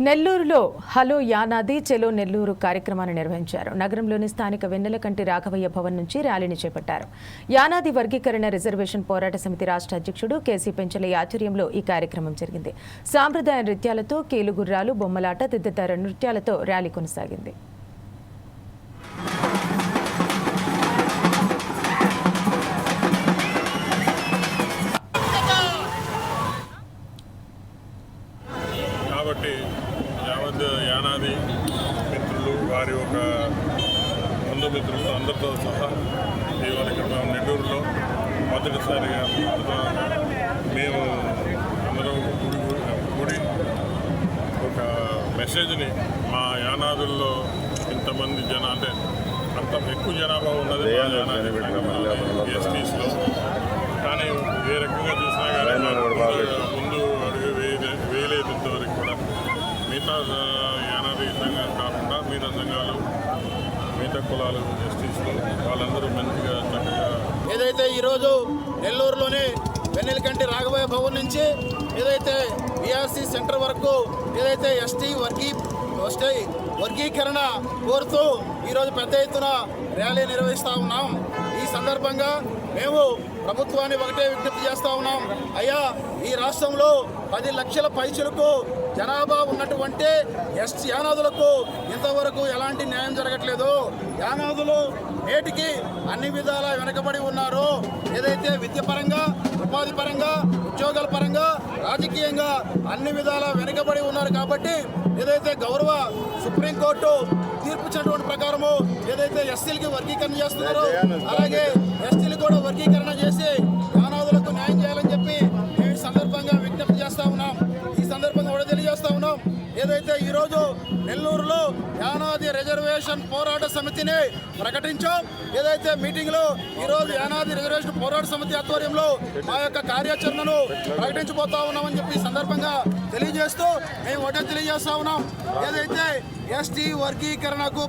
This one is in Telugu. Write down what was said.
నెల్లూరులో హలో యానాది చెలో నెల్లూరు కార్యక్రమాన్ని నిర్వహించారు. నగరంలోని స్థానిక వెన్నెలకంటి రాఘవయ్య భవన్ నుంచి ర్యాలీని చేపట్టారు. యానాది వర్గీకరణ రిజర్వేషన్ పోరాట సమితి రాష్ట్ర అధ్యక్షుడు కేసీ పెంచలయ్య ఆధ్వర్యంలో ఈ కార్యక్రమం జరిగింది. సాంప్రదాయ నృత్యాలతో కీలుగుర్రాలు బొమ్మలాట తదితర నృత్యాలతో ర్యాలీ కొనసాగింది. యావత్ యానాది మిత్రులు వారి ఒక బంధుమిత్రులతో అందరితో సహా ఇవాళ ఇక్కడ మేము నెల్లూరులో మొదటిసారిగా మేము అందరం గుడి గుడి ఒక మెసేజ్ని మా యానాదుల్లో ఇంతమంది జన అంటే అంత ఎక్కువ జనాభా ఉన్నది ఎస్టీస్లో. కానీ ఏ రకంగా చూసినా కానీ యానాది సంఘం కాకుండా మిగతా సంఘాలు మిగతా కులాలు ఎస్టీస్లో వాళ్ళందరూ మంచిగా చక్కగా ఏదైతే ఈరోజు నెల్లూరులోని వెన్నెలకంటి రాఘవయ్య భవన్ నుంచి ఏదైతే బీఆర్సీ సెంటర్ వరకు ఏదైతే ఎస్టీ వర్గీ వస్తాయి వర్గీకరణ కోరుతూ ఈరోజు పెద్ద ఎత్తున ర్యాలీ నిర్వహిస్తూ ఉన్నాం. ఈ సందర్భంగా మేము ప్రభుత్వాన్ని ఒకటే విజ్ఞప్తి చేస్తూ ఉన్నాం. అయ్యా ఈ రాష్ట్రంలో పది లక్షల పైచులకు జనాభా ఉన్నటువంటి ఎస్టీ యానాదులకు ఇంతవరకు ఎలాంటి న్యాయం జరగట్లేదు. యానాదులు నేటికి అన్ని విధాలా వెనకబడి ఉన్నారు. ఏదైతే విద్య పరంగా ఉపాధి పరంగా ఉద్యోగాల పరంగా రాజకీయంగా అన్ని విధాలా వెనకబడి ఉన్నారు కాబట్టి ఏదైతే గౌరవ సుప్రీంకోర్టు తీర్పు ఇచ్చినటువంటి ప్రకారము ఏదైతే ఎస్సీలకి వర్గీకరణ చేస్తున్నారో అలాగే ఎస్టీలు కూడా వర్గీకరణ తెలియజేస్తా ఏదైతే ఈరోజు నెల్లూరులో యానాది రిజర్వేషన్ పోరాట సమితిని ప్రకటించాం ఏదైతే మీటింగ్లో ఈరోజు యానాది రిజర్వేషన్ పోరాట సమితి ఆధ్వర్యంలో మా యొక్క కార్యాచరణను ప్రకటించబోతా ఉన్నామని చెప్పి సందర్భంగా తెలియజేస్తూ మేము ఒకటే తెలియజేస్తా ఉన్నాం. ఏదైతే ఎస్టీ వర్గీకరణకు